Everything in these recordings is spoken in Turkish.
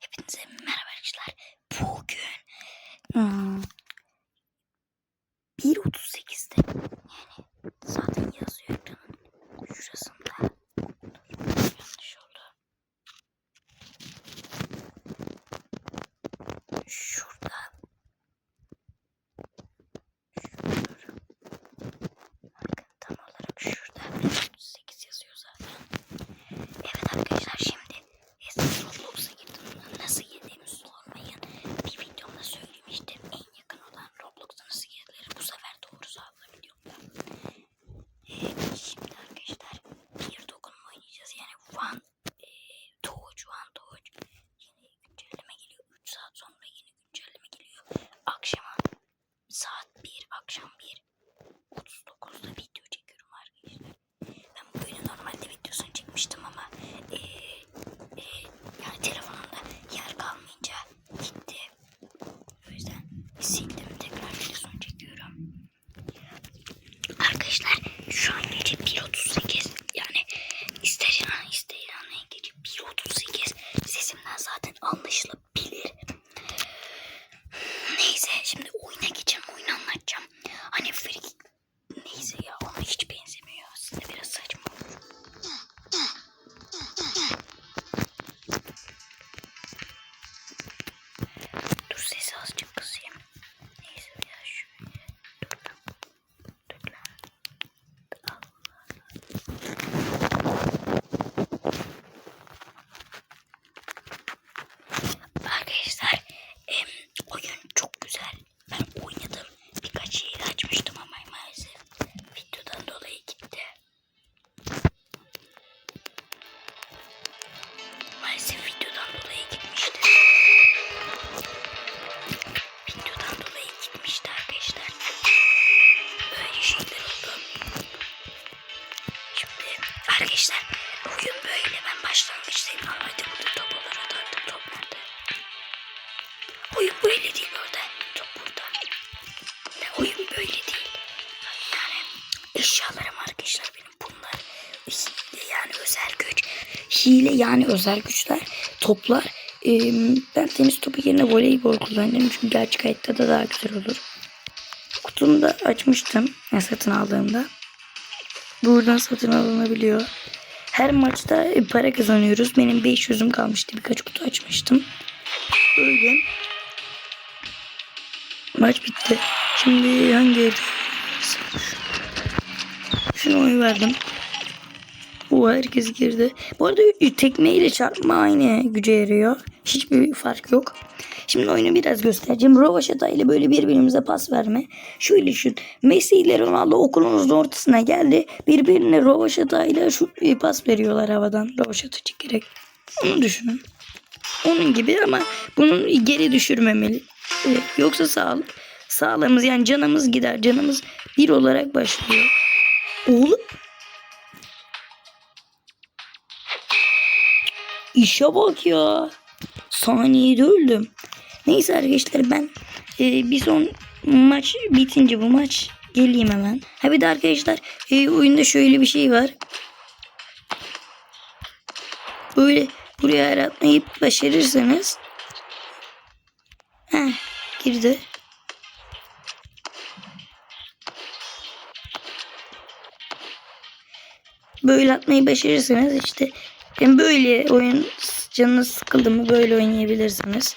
Hepinize merhaba arkadaşlar. Bugün hmm, 1.38'de yani özel güçler. Toplar. Ee, ben tenis topu yerine voleybol kullanıyorum. Çünkü gerçek hayatta da daha güzel olur. Kutumu da açmıştım. Yani satın aldığımda. Buradan satın alınabiliyor. Her maçta e, para kazanıyoruz. Benim 500'üm kalmıştı. Birkaç kutu açmıştım. Böyle. Maç bitti. Şimdi hangi evde? Şunu oy verdim. O herkes girdi. Bu arada tekmeyle çarpma aynı güce yarıyor. Hiçbir fark yok. Şimdi oyunu biraz göstereceğim. Rovaşata ile böyle birbirimize pas verme. Şöyle düşün. Messi ile Ronaldo okulunuzun ortasına geldi. Birbirine Rovaşata ile şu bir pas veriyorlar havadan. Rovaşata çekerek. Onu düşünün. Onun gibi ama bunun geri düşürmemeli. Evet, Yoksa sağlık. Sağlığımız yani canımız gider. Canımız bir olarak başlıyor. Oğlum. İşe bak ya. Saniyede öldüm. Neyse arkadaşlar ben e, bir son maç bitince bu maç geleyim hemen. Ha bir de arkadaşlar e, oyunda şöyle bir şey var. Böyle buraya aratmayıp başarırsanız Heh, girdi. Böyle atmayı başarırsanız işte yani böyle oyun canınız sıkıldı mı böyle oynayabilirsiniz.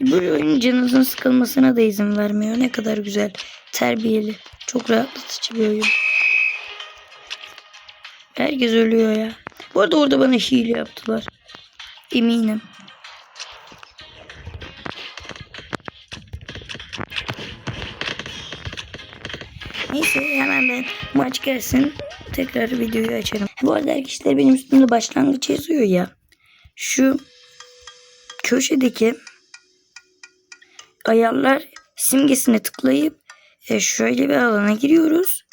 Böyle oyun canınızın sıkılmasına da izin vermiyor. Ne kadar güzel. Terbiyeli. Çok rahatlatıcı bir oyun. Herkes ölüyor ya. Bu arada orada bana hile yaptılar. Eminim. Neyse hemen ben maç gelsin tekrar videoyu açarım. Bu arada arkadaşlar benim üstümde başlangıç yazıyor ya. Şu köşedeki ayarlar simgesine tıklayıp e, şöyle bir alana giriyoruz.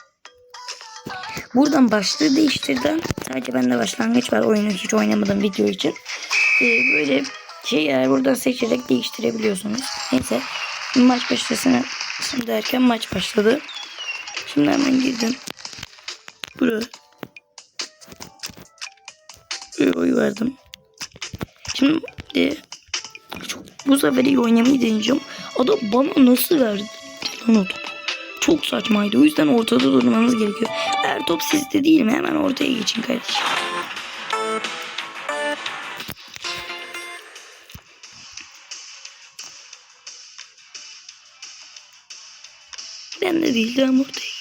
Buradan başlığı değiştirdim. Sadece bende başlangıç var. Oyunu hiç oynamadım video için. E, böyle şey yani buradan seçerek değiştirebiliyorsunuz. Neyse maç başlasın derken maç başladı. Şimdi hemen girdim. Buraya. Oy verdim. Şimdi. Çok, bu sefer iyi oynamayı deneyeceğim. Adam bana nasıl verdi lan o topu? Çok saçmaydı. O yüzden ortada durmanız gerekiyor. Eğer top sizde değil mi hemen ortaya geçin kardeşim. Ben de değil de ortaya.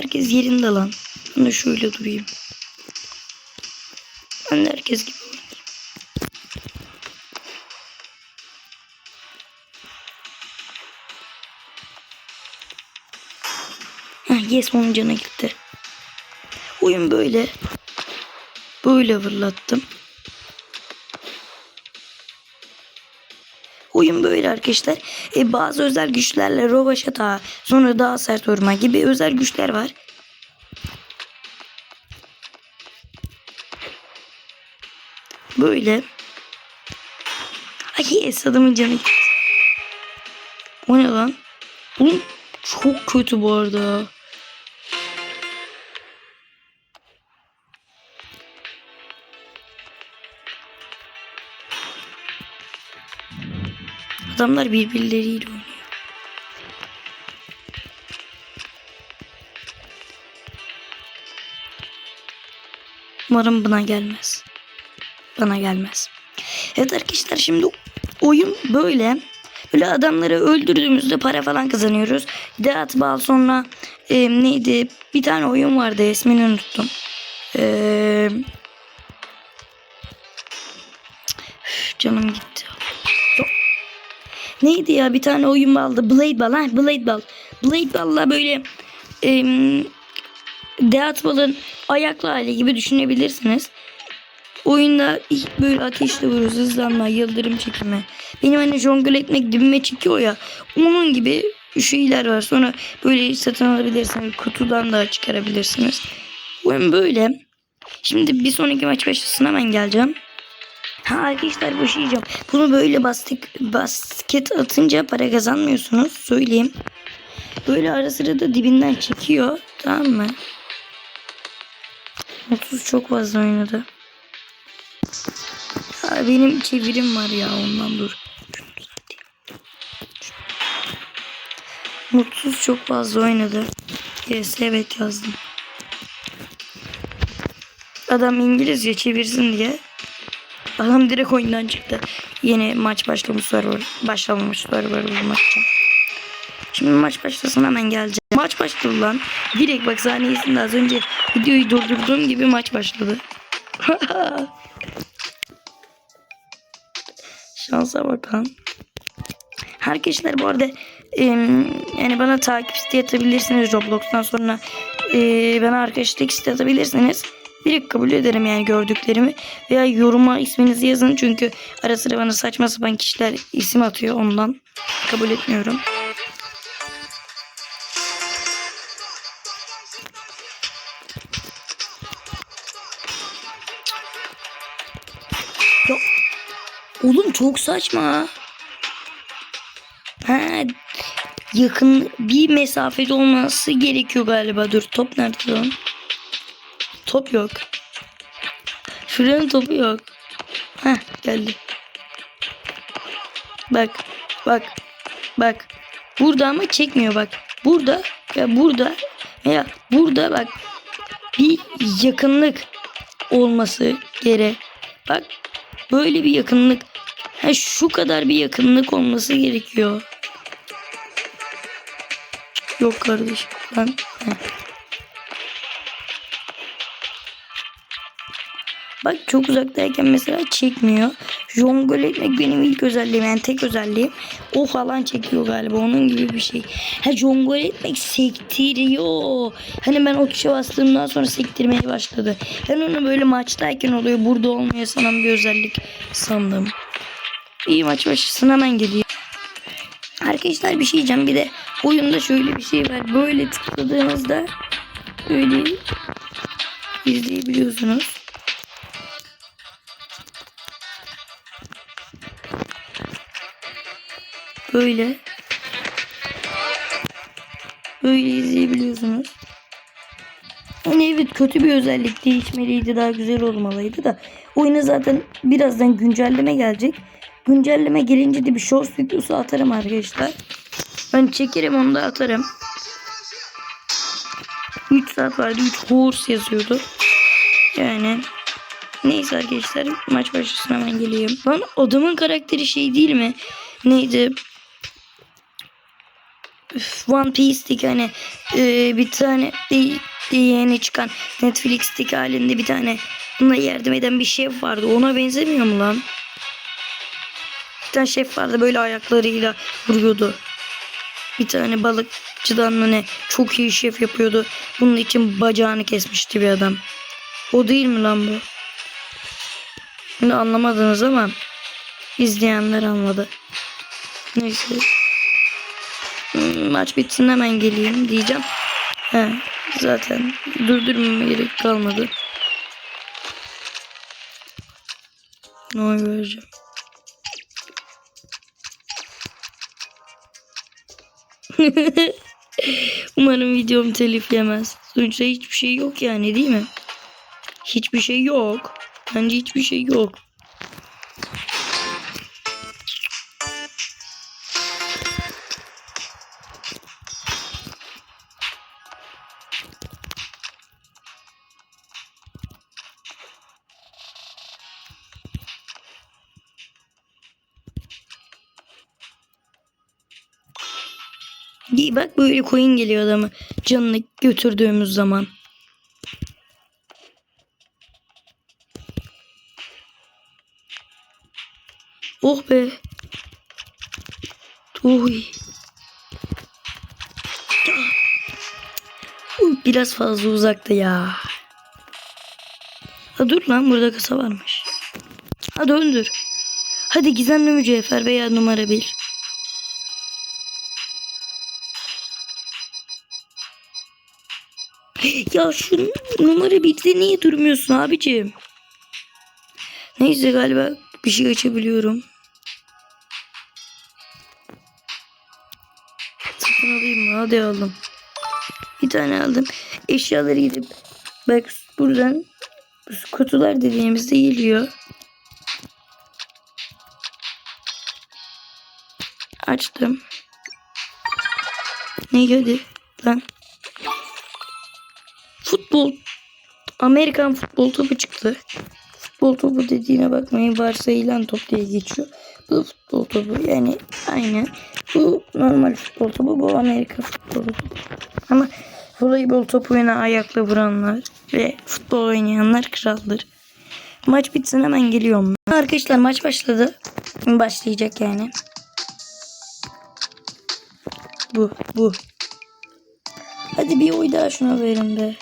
Herkes yerinde lan. Ben de şöyle durayım. Ben de herkes gibi oynayayım. Yes onun canı gitti. Oyun böyle. Böyle fırlattım. Oyun böyle arkadaşlar. E, bazı özel güçlerle rovaşata, sonra daha sert vurma gibi özel güçler var. Böyle. Ay yes adamın canı gitti. O ne lan? Oğlum çok kötü bu arada. Adamlar birbirleriyle oynuyor. Umarım bana gelmez. Bana gelmez. Evet arkadaşlar şimdi oyun böyle. Böyle adamları öldürdüğümüzde para falan kazanıyoruz. Deat Bal sonra e, neydi? Bir tane oyun vardı ismini unuttum. Eee Canım gitti. Neydi ya bir tane oyun vardı. Blade Ball ha Blade Ball. Blade Ball'la böyle em, Deat Ball'ın ayaklı hali gibi düşünebilirsiniz. Oyunda ilk böyle ateşle vuruyoruz hızlanma, yıldırım çekimi. Benim hani jongle etmek dibime çekiyor ya. Onun gibi şeyler var. Sonra böyle satın alabilirsiniz. Kutudan da çıkarabilirsiniz. Oyun böyle. Şimdi bir sonraki maç başlasın hemen geleceğim. Ha arkadaşlar bir şey diyeceğim. Bunu böyle basket, basket atınca para kazanmıyorsunuz. Söyleyeyim. Böyle ara sıra da dibinden çekiyor. Tamam mı? 30 çok fazla oynadı. Ha, benim çevirim var ya ondan dur. Mutsuz çok fazla oynadı. Yes evet yazdım. Adam İngilizce çevirsin diye. Adam direkt oyundan çıktı. Yeni maç başlamış server. Başlamamış server bulmak için. Şimdi maç başlasın hemen geleceğim. Maç başladı lan. Direkt bak saniyesinde az önce videoyu durdurduğum gibi maç başladı. Şansa bakalım. Arkadaşlar bu arada yani bana takip isteği atabilirsiniz Roblox'tan sonra e, bana arkadaşlık isteği atabilirsiniz. Direkt kabul ederim yani gördüklerimi veya yoruma isminizi yazın çünkü ara sıra bana saçma sapan kişiler isim atıyor ondan kabul etmiyorum. Ya, oğlum çok saçma. Ha, yakın bir mesafede olması gerekiyor galiba. Dur top nerede lan? Top yok. Şuranın topu yok. Heh geldi. Bak bak bak. Burada ama çekmiyor bak. Burada ve burada veya burada bak bir yakınlık olması gerek. Bak böyle bir yakınlık. Ha, şu kadar bir yakınlık olması gerekiyor. Yok kardeşim. Ben heh. Bak çok uzaktayken mesela çekmiyor. Jongle etmek benim ilk özelliğim. Yani tek özelliğim. O falan çekiyor galiba. Onun gibi bir şey. Ha jongle etmek sektiriyor. Hani ben o tuşa bastığımdan sonra sektirmeye başladı. Ben onu böyle maçtayken oluyor. Burada olmuyor sanan bir özellik sandım. İyi maç başlasın hemen geliyor. Arkadaşlar bir şey diyeceğim. Bir de oyunda şöyle bir şey var. Böyle tıkladığınızda böyle izleyebiliyorsunuz. Böyle. Böyle izleyebiliyorsunuz. Hani evet kötü bir özellik değişmeliydi daha güzel olmalıydı da Oyuna zaten birazdan güncelleme gelecek. Güncelleme gelince de bir shorts videosu atarım arkadaşlar. Ben çekerim onu da atarım. 3 saat vardı 3 horse yazıyordu. Yani neyse arkadaşlar maç başlasın hemen geleyim. Lan adamın karakteri şey değil mi? Neydi? One Piece'teki hani e, bir tane de, yeni çıkan Netflix'teki halinde bir tane buna yardım eden bir şef vardı. Ona benzemiyor mu lan? Bir tane şef vardı böyle ayaklarıyla vuruyordu. Bir tane balıkçıdan ne çok iyi şef yapıyordu. Bunun için bacağını kesmişti bir adam. O değil mi lan bu? Şimdi anlamadınız ama izleyenler anladı. Neyse. Hmm, Maç bitsin hemen geleyim diyeceğim. He, zaten durdurmama gerek kalmadı. Ne vereceğim. Umarım videom telif yemez. Sonuçta hiçbir şey yok yani değil mi? Hiçbir şey yok. Bence hiçbir şey yok. Böyle coin geliyor adamı canını götürdüğümüz zaman. Oh be. Uy. Biraz fazla uzakta ya. Ha dur lan burada kasa varmış. Ha döndür. Hadi gizemli mücevher veya numara bil. Ya şu numara birde niye durmuyorsun abicim? Neyse galiba bir şey açabiliyorum. Satın alayım mı? Hadi aldım. Bir tane aldım. Eşyaları gidip bak buradan kutular dediğimizde geliyor. Açtım. Ne hadi lan. Futbol Amerikan futbol topu çıktı. Futbol topu dediğine bakmayın varsayılan top diye geçiyor. Bu futbol topu yani aynı. Bu normal futbol topu bu Amerika futbol topu. Ama voleybol topuyla ayakla vuranlar ve futbol oynayanlar kraldır. Maç bitsin hemen geliyorum. Arkadaşlar maç başladı. Başlayacak yani. Bu bu. Hadi bir oy daha şuna verin be.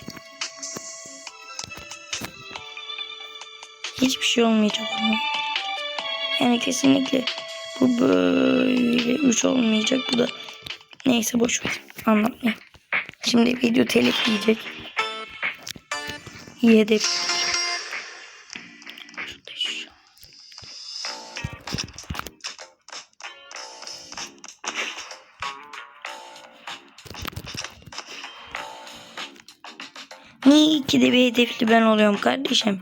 Hiçbir şey olmayacak ama. Yani kesinlikle bu böyle 3 olmayacak. Bu da neyse boş ver. Anlatmayayım. Şimdi video telif yiyecek. Yedik. Niye iki de bir hedefli ben oluyorum kardeşim?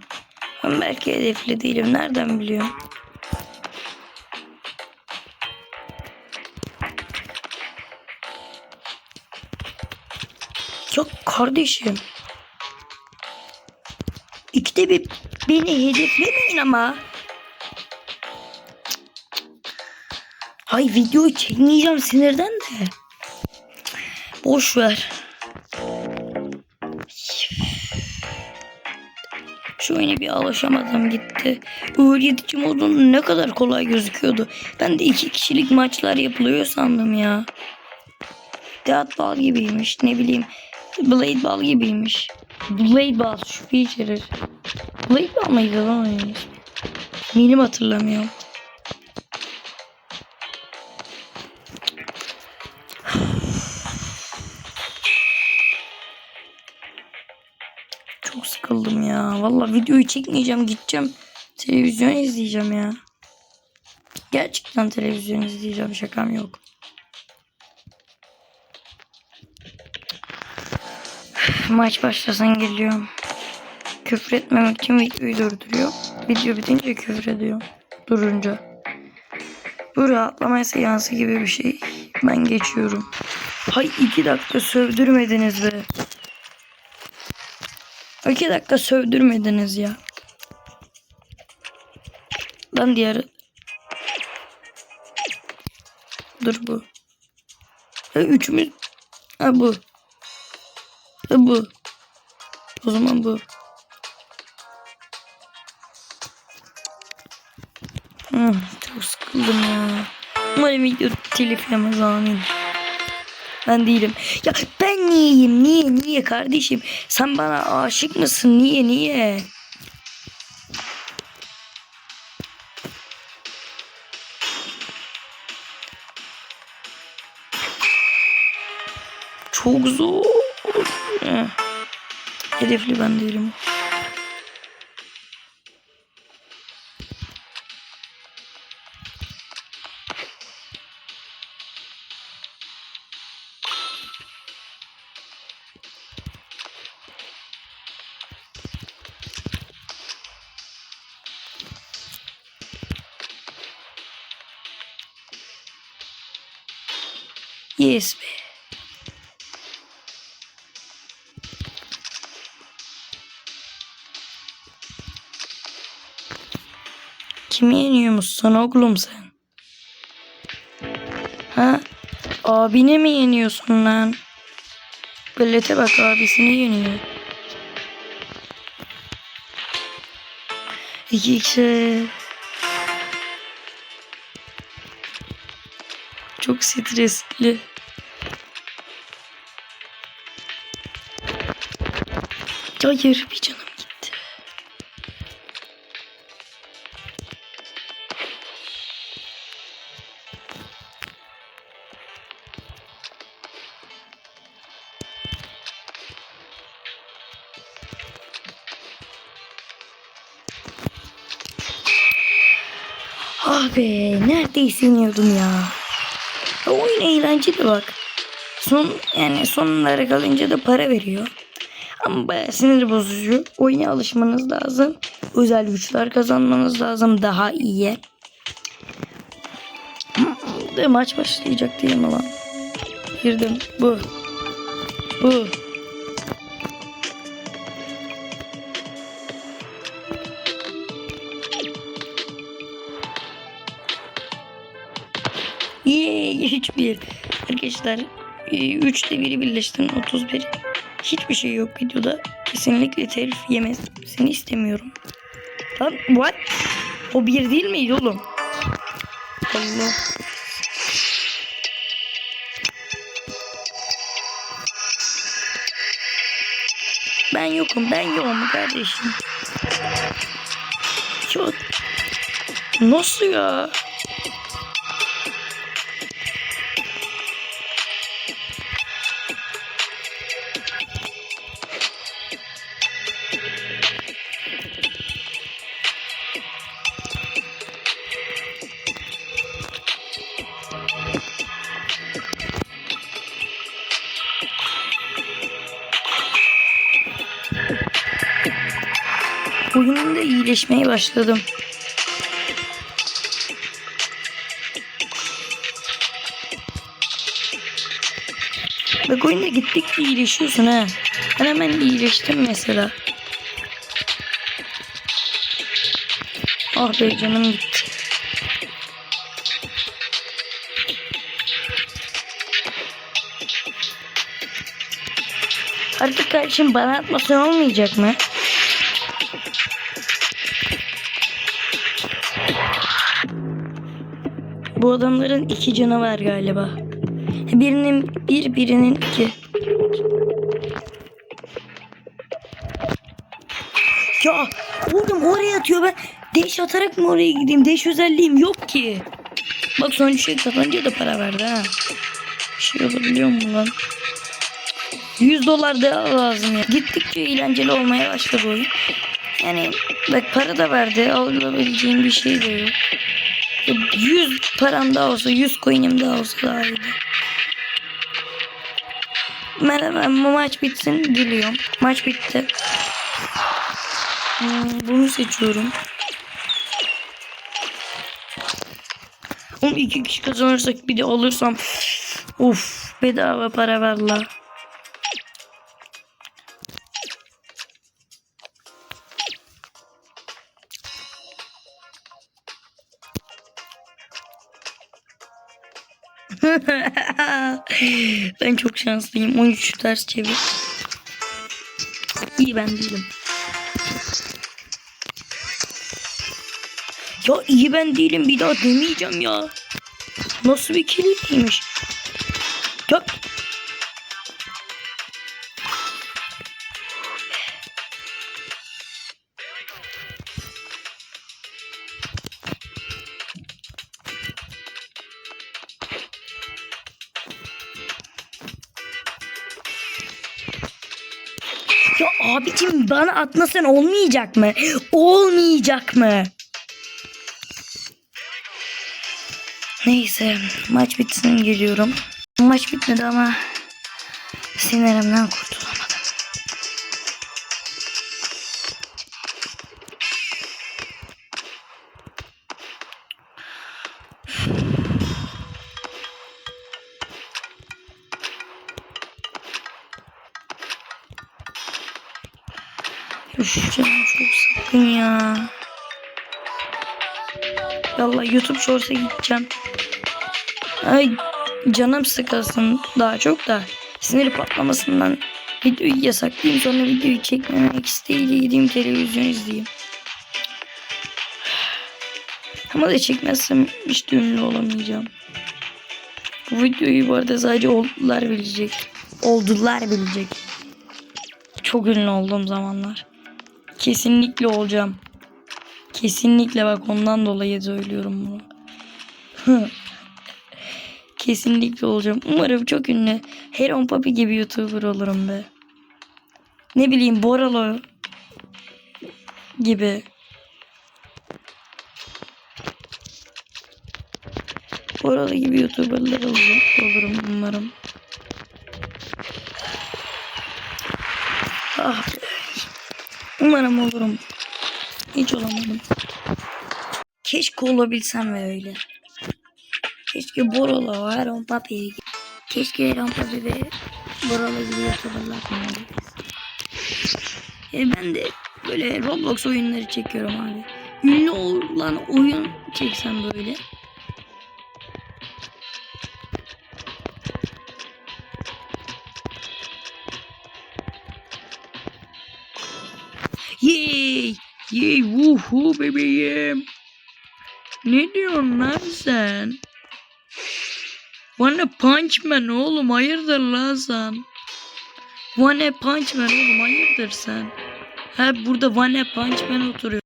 Ben belki hedefli değilim. Nereden biliyorum? Yok kardeşim. İkide bir beni hedeflemeyin ama. Hay videoyu çekmeyeceğim sinirden de. Boş ver. Oyuna bir alışamadım gitti. Öğretici modun ne kadar kolay gözüküyordu. Ben de iki kişilik maçlar yapılıyor sandım ya. Deat bal gibiymiş ne bileyim. Blade ball gibiymiş. Blade ball şüphe içerir. Blade ball mıydı lan oyunun ismi? Benim hatırlamıyorum. Vallahi videoyu çekmeyeceğim gideceğim. Televizyon izleyeceğim ya. Gerçekten televizyon izleyeceğim şakam yok. Maç başlasın geliyorum. küfür etmemek için videoyu durduruyor. Video bitince küfür ediyor. Durunca. Bu rahatlama seansı gibi bir şey. Ben geçiyorum. Hay iki dakika sövdürmediniz be. İki dakika sövdürmediniz ya. Lan diğer. Dur bu. Ha, üçümüz. Ha bu. Ha bu. O zaman bu. Hmm, çok sıkıldım ya. Umarım video telif yemez amin. Ben değilim. Ya ben niyeyim? Niye? Niye kardeşim? Sen bana aşık mısın? Niye? Niye? Çok zor. Hedefli ben değilim. Yes be. Kimi yeniyormuşsun oğlum sen? Ha? Abine mi yeniyorsun lan? Bellete bak abisini yeniyor. İki kişi. Çok stresli. Hayır bir canım gitti. Ah be neredeyse iniyordum ya. Ya oyun eğlenceli bak. Son yani sonlara kalınca da para veriyor. Ama bayağı sinir bozucu. Oyuna alışmanız lazım. Özel güçler kazanmanız lazım daha iyi. Ve maç başlayacak değil mi lan? Girdim. Bu. Bu. Yeee 3-1. Arkadaşlar 3'te 1'i birleştirin 31. Hiçbir şey yok videoda. Kesinlikle telif yemesini istemiyorum. Lan what? O bir değil miydi oğlum? Allah. Ben yokum ben yokum kardeşim. Yok. Nasıl ya? İyileşmeye başladım. Bak oyunda gittikçe iyileşiyorsun ha. Ben hemen iyileştim mesela. Ah be canım gitti. Artık kardeşim bana atmasın olmayacak mı? Bu adamların iki canı var galiba. Birinin bir, birinin iki. Ya oğlum oraya atıyor ben. Deş atarak mı oraya gideyim? Deş özelliğim yok ki. Bak son şey kazanınca da para verdi ha. Bir şey yapabiliyor mu lan? 100 dolar daha lazım ya. Gittikçe eğlenceli olmaya başladı oyun. Yani bak para da verdi. Alabileceğim bir şey de yok. 100 param daha olsa 100 coin'im daha olsa daha hemen bu maç bitsin geliyorum. Maç bitti. Hmm, bunu seçiyorum. Oğlum iki kişi kazanırsak bir de alırsam Of bedava para ver la. Ben çok şanslıyım. 13 ters çevir. İyi ben değilim. Ya iyi ben değilim bir daha demeyeceğim ya. Nasıl bir kilitliymiş. Ya. Ya abicim bana atmasan olmayacak mı? Olmayacak mı? Neyse maç bitsin geliyorum. Maç bitmedi ama sinirimden kurtulamadım. Canım çok sıkkın ya. Yallah YouTube Shorts'a gideceğim. Ay canım sıkılsın daha çok da sinir patlamasından videoyu yasaklayayım sonra videoyu çekmemek isteğiyle gideyim televizyon izleyeyim. Ama da çekmezsem hiç de ünlü olamayacağım. Bu videoyu bu arada sadece oldular bilecek. Oldular bilecek. Çok ünlü olduğum zamanlar. Kesinlikle olacağım. Kesinlikle bak ondan dolayı söylüyorum bunu. Kesinlikle olacağım. Umarım çok ünlü. Heron Papi gibi YouTuber olurum be. Ne bileyim Boralo gibi. Boralo gibi YouTuber'lar olurum, umarım. Ah. Umarım olurum. Hiç olamadım. Keşke olabilsem ve öyle. Keşke Borala var Heron Papi gibi. Keşke Heron Papi ve Borala gibi YouTuber'lar. E ben de böyle Roblox oyunları çekiyorum abi. Ünlü olan oyun çeksem böyle. Yay! Woohoo bebeğim! Ne diyorsun lan sen? One Punch Man oğlum hayırdır lan sen? One Punch Man oğlum hayırdır sen? Ha burada One Punch Man oturuyor.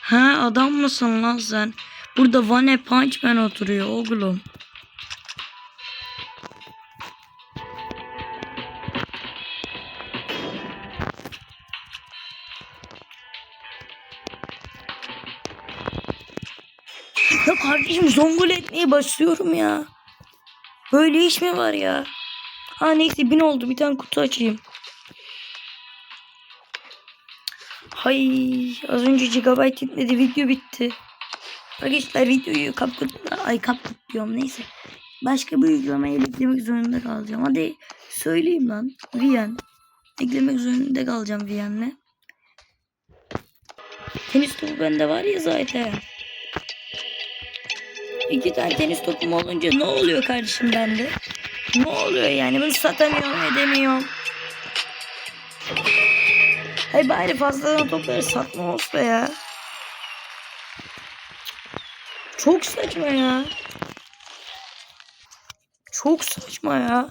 Ha adam mısın lan sen? Burada One Punch Man oturuyor oğlum. Etmeye başlıyorum ya. Böyle iş mi var ya? Ha neyse bin oldu bir tane kutu açayım. Hay az önce gigabyte gitmedi video bitti. Arkadaşlar videoyu kapattılar. Ay kapat diyorum neyse. Başka bir uygulamayı eklemek zorunda kalacağım. Hadi söyleyeyim lan. Viyen. Eklemek zorunda kalacağım Viyen'le. Tenis topu bende var ya zaten. İki tane tenis topum olunca ne oluyor kardeşim bende? Ne oluyor yani? Bunu satamıyorum edemiyorum. Hay bari fazladan topları satma olsa ya. Çok saçma ya. Çok saçma ya.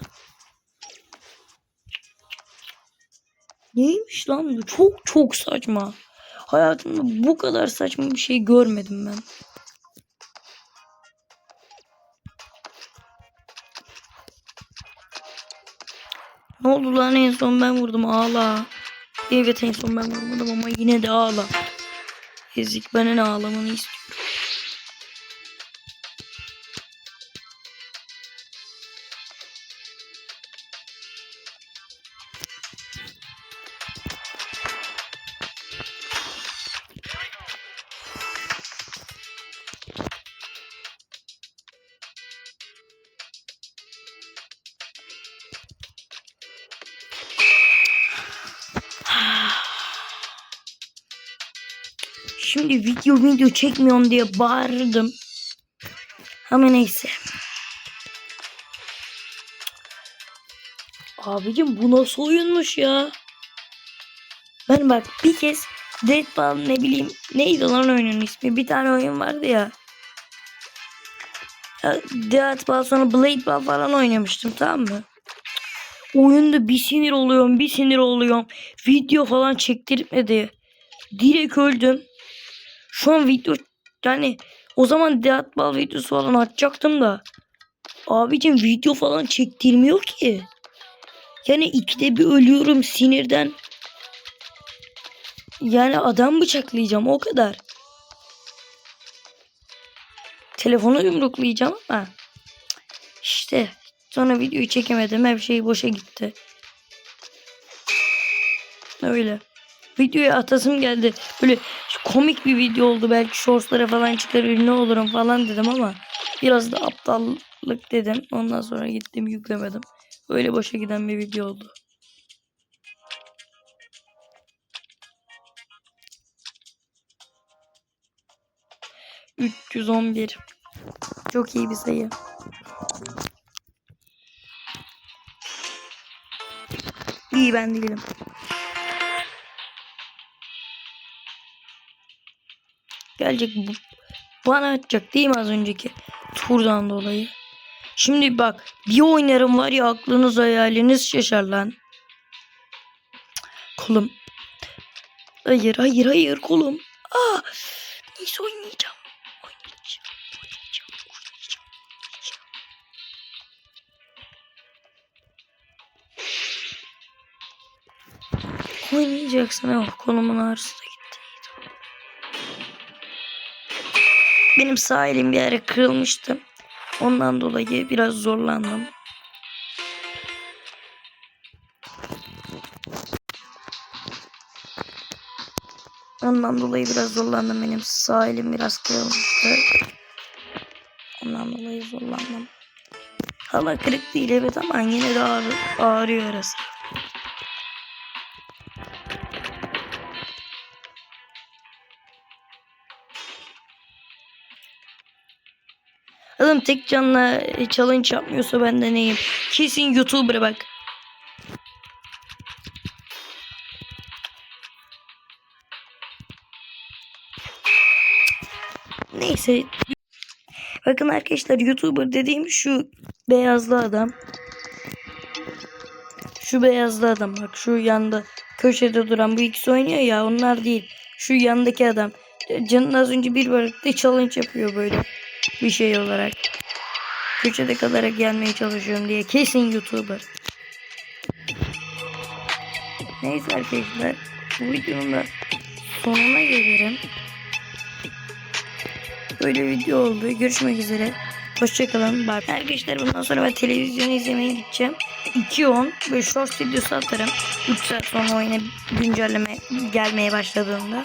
Neymiş lan bu? Çok çok saçma. Hayatımda bu kadar saçma bir şey görmedim ben. Oldu lan en son ben vurdum ağla. Evet en son ben vurmadım ama yine de ağla. Ezik bana ne ağlamanı istiyorum. Video video çekmiyorum diye bağırdım. Ama neyse. Abicim bu nasıl oyunmuş ya? Ben bak bir kez Deadball ne bileyim neydi lan oyunun ismi? Bir tane oyun vardı ya. Deadball sonra Blade Ball falan oynamıştım tamam mı? Oyunda bir sinir oluyorum bir sinir oluyorum. Video falan çektirmedi. Direkt öldüm. Şu an video yani o zaman Deadball videosu falan açacaktım da. Abicim video falan çektirmiyor ki. Yani ikide bir ölüyorum sinirden. Yani adam bıçaklayacağım o kadar. Telefonu yumruklayacağım ama. işte sonra videoyu çekemedim. Her şey boşa gitti. Öyle. Videoya atasım geldi. Böyle komik bir video oldu. Belki shortslara falan çıkar ünlü olurum falan dedim ama biraz da aptallık dedim. Ondan sonra gittim yüklemedim. Öyle boşa giden bir video oldu. ...311. Çok iyi bir sayı. İyi ben değilim. Gelecek. Bana atacak değil mi az önceki turdan dolayı? Şimdi bak bir oynarım var ya aklınız hayaliniz şaşar lan. Kolum. Hayır hayır hayır kolum. Aa, neyse oynayacağım. Oynayacaksın. Oh, kolumun ağrısı da Benim sağ elim bir ara kırılmıştı. Ondan dolayı biraz zorlandım. Ondan dolayı biraz zorlandım. Benim sağ elim biraz kırılmıştı. Ondan dolayı zorlandım. Hala kırık değil evet ama yine de ağrı, ağrıyor arası. Adam tek canla challenge yapmıyorsa ben de neyim? Kesin YouTuber'a bak. Neyse. Bakın arkadaşlar YouTuber dediğim şu beyazlı adam. Şu beyazlı adam bak şu yanda köşede duran bu ikisi oynuyor ya onlar değil. Şu yandaki adam. Canın az önce bir bıraktı challenge yapıyor böyle bir şey olarak. Köşede kalarak gelmeye çalışıyorum diye kesin YouTuber. Neyse arkadaşlar bu videonun da sonuna gelirim. Böyle video oldu. Görüşmek üzere. Hoşçakalın. Bye. Arkadaşlar bundan sonra ben televizyon izlemeye gideceğim. 2.10 ve short videosu atarım. 3 saat sonra oyuna güncelleme gelmeye başladığında.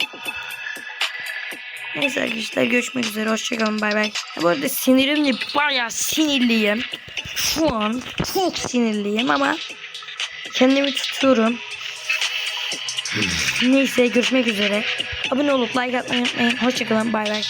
Neyse arkadaşlar görüşmek üzere. Hoşçakalın. Bay bay. Bu arada sinirimle bayağı sinirliyim. Şu an çok sinirliyim ama kendimi tutuyorum. Neyse görüşmek üzere. Abone olup like atmayı unutmayın. Hoşçakalın. Bay bay.